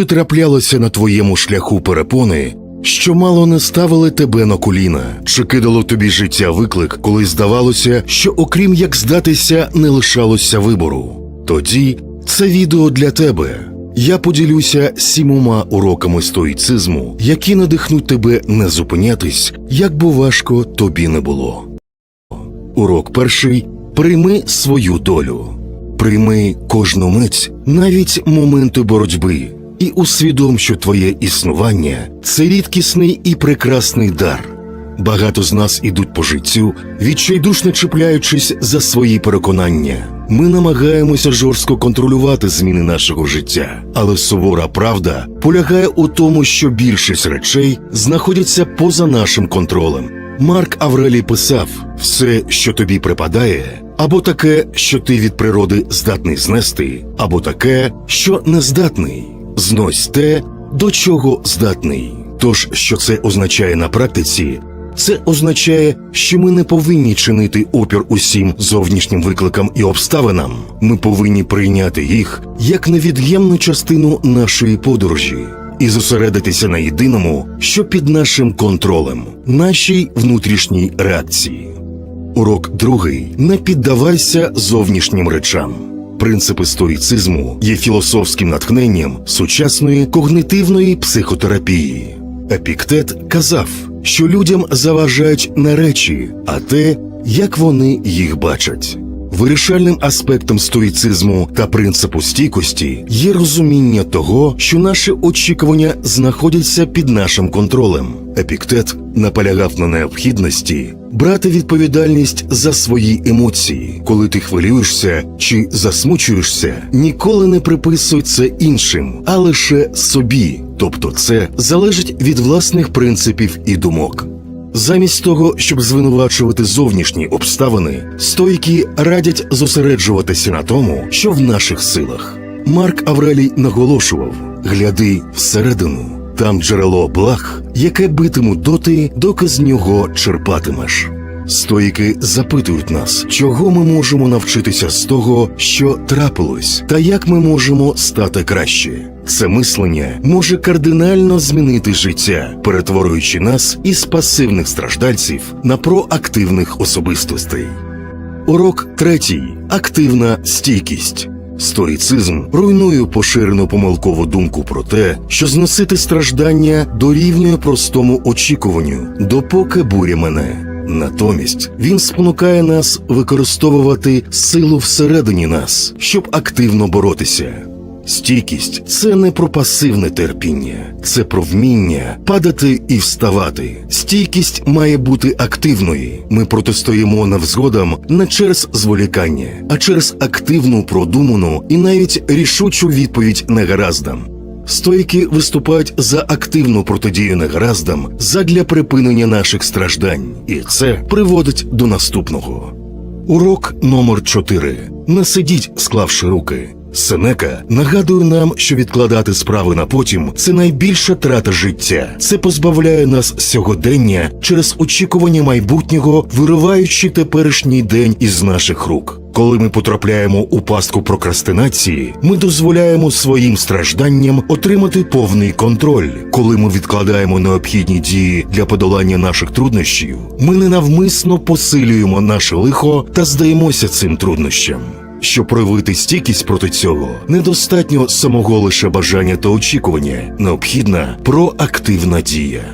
Чи траплялося на твоєму шляху перепони, що мало не ставили тебе на коліна? Чи кидало тобі життя виклик, коли здавалося, що окрім як здатися, не лишалося вибору? Тоді це відео для тебе. Я поділюся сімома уроками стоїцизму, які надихнуть тебе не зупинятись, як би важко тобі не було. Урок перший прийми свою долю, прийми кожну мить, навіть моменти боротьби, і усвідом, що твоє існування це рідкісний і прекрасний дар. Багато з нас ідуть по життю, відчайдушно чіпляючись за свої переконання. Ми намагаємося жорстко контролювати зміни нашого життя, але сувора правда полягає у тому, що більшість речей знаходяться поза нашим контролем. Марк Аврелій писав: все, що тобі припадає, або таке, що ти від природи здатний знести, або таке, що не здатний. Знось те, до чого здатний. Тож, що це означає на практиці, це означає, що ми не повинні чинити опір усім зовнішнім викликам і обставинам. Ми повинні прийняти їх як невід'ємну частину нашої подорожі і зосередитися на єдиному, що під нашим контролем, нашій внутрішній реакції. Урок другий не піддавайся зовнішнім речам. Принципи стоїцизму є філософським натхненням сучасної когнитивної психотерапії. Епіктет казав, що людям заважають не речі, а те, як вони їх бачать. Вирішальним аспектом стоїцизму та принципу стійкості є розуміння того, що наші очікування знаходяться під нашим контролем. Епіктет наполягав на необхідності брати відповідальність за свої емоції, коли ти хвилюєшся чи засмучуєшся, ніколи не приписуй це іншим, а лише собі. Тобто, це залежить від власних принципів і думок. Замість того, щоб звинувачувати зовнішні обставини, стойки радять зосереджуватися на тому, що в наших силах. Марк Аврелій наголошував: гляди всередину, там джерело благ, яке битимуть доти, доки з нього черпатимеш. Стоїки запитують нас, чого ми можемо навчитися з того, що трапилось, та як ми можемо стати краще. Це мислення може кардинально змінити життя, перетворюючи нас із пасивних страждальців на проактивних особистостей. Урок третій активна стійкість. Стоїцизм руйнує поширену помилкову думку про те, що зносити страждання дорівнює простому очікуванню, допоки буря мене. Натомість він спонукає нас використовувати силу всередині нас, щоб активно боротися. Стійкість це не про пасивне терпіння, це про вміння падати і вставати. Стійкість має бути активною. Ми протистоїмо невзгодам не через зволікання, а через активну, продуману і навіть рішучу відповідь негараздам. Стойки виступають за активну протидію негараздам задля припинення наших страждань, і це приводить до наступного. Урок номер 4 Не сидіть, склавши руки. Сенека нагадує нам, що відкладати справи на потім це найбільша трата життя. Це позбавляє нас сьогодення через очікування майбутнього, вириваючи теперішній день із наших рук. Коли ми потрапляємо у пастку прокрастинації, ми дозволяємо своїм стражданням отримати повний контроль. Коли ми відкладаємо необхідні дії для подолання наших труднощів, ми ненавмисно посилюємо наше лихо та здаємося цим труднощам. Щоб проявити стійкість проти цього, недостатньо самого лише бажання та очікування, необхідна проактивна дія.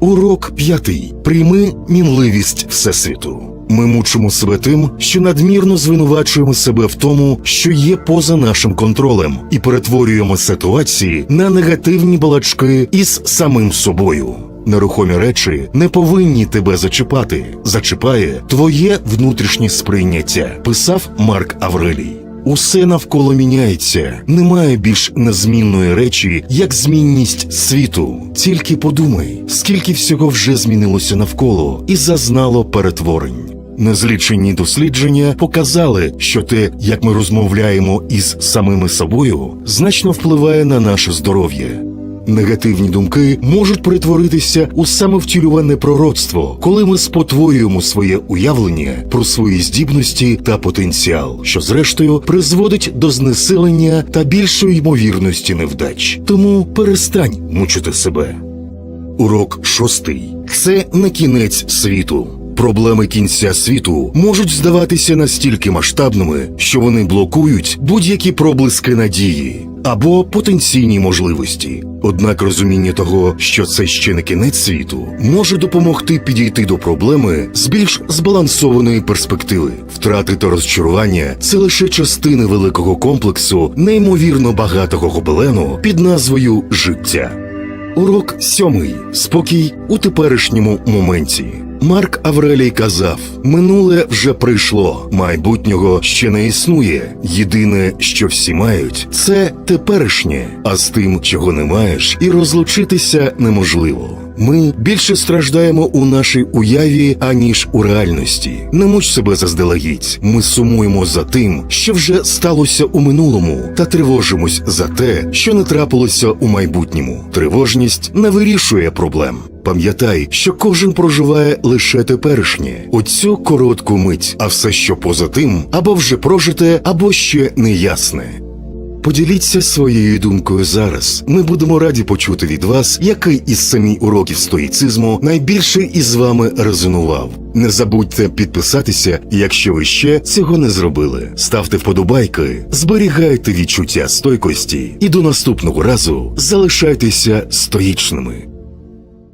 Урок п'ятий. Прийми мінливість Всесвіту. Ми мучимо себе тим, що надмірно звинувачуємо себе в тому, що є поза нашим контролем, і перетворюємо ситуації на негативні балачки із самим собою. Нерухомі речі не повинні тебе зачіпати. Зачіпає твоє внутрішнє сприйняття, писав Марк Аврелій. Усе навколо міняється, немає більш незмінної речі, як змінність світу. Тільки подумай, скільки всього вже змінилося навколо і зазнало перетворень. Незлічені дослідження показали, що те, як ми розмовляємо із самими собою, значно впливає на наше здоров'я. Негативні думки можуть перетворитися у самовтілюване пророцтво, коли ми спотворюємо своє уявлення про свої здібності та потенціал, що зрештою призводить до знесилення та більшої ймовірності невдач. Тому перестань мучити себе. Урок шостий це не кінець світу. Проблеми кінця світу можуть здаватися настільки масштабними, що вони блокують будь-які проблиски надії або потенційні можливості. Однак розуміння того, що це ще не кінець світу, може допомогти підійти до проблеми з більш збалансованої перспективи. Втрати та розчарування це лише частини великого комплексу неймовірно багатого гобелену під назвою життя. Урок сьомий. Спокій у теперішньому моменті. Марк Аврелій казав: минуле вже прийшло, майбутнього ще не існує. Єдине, що всі мають, це теперішнє, а з тим, чого не маєш, і розлучитися неможливо. Ми більше страждаємо у нашій уяві, аніж у реальності. Не муч себе заздалегідь. Ми сумуємо за тим, що вже сталося у минулому, та тривожимось за те, що не трапилося у майбутньому. Тривожність не вирішує проблем. Пам'ятай, що кожен проживає лише теперішнє, оцю коротку мить, а все, що поза тим, або вже прожите, або ще неясне. Поділіться своєю думкою зараз. Ми будемо раді почути від вас, який із самі уроків стоїцизму найбільше із вами резонував. Не забудьте підписатися, якщо ви ще цього не зробили. Ставте вподобайки, зберігайте відчуття стойкості і до наступного разу залишайтеся стоїчними.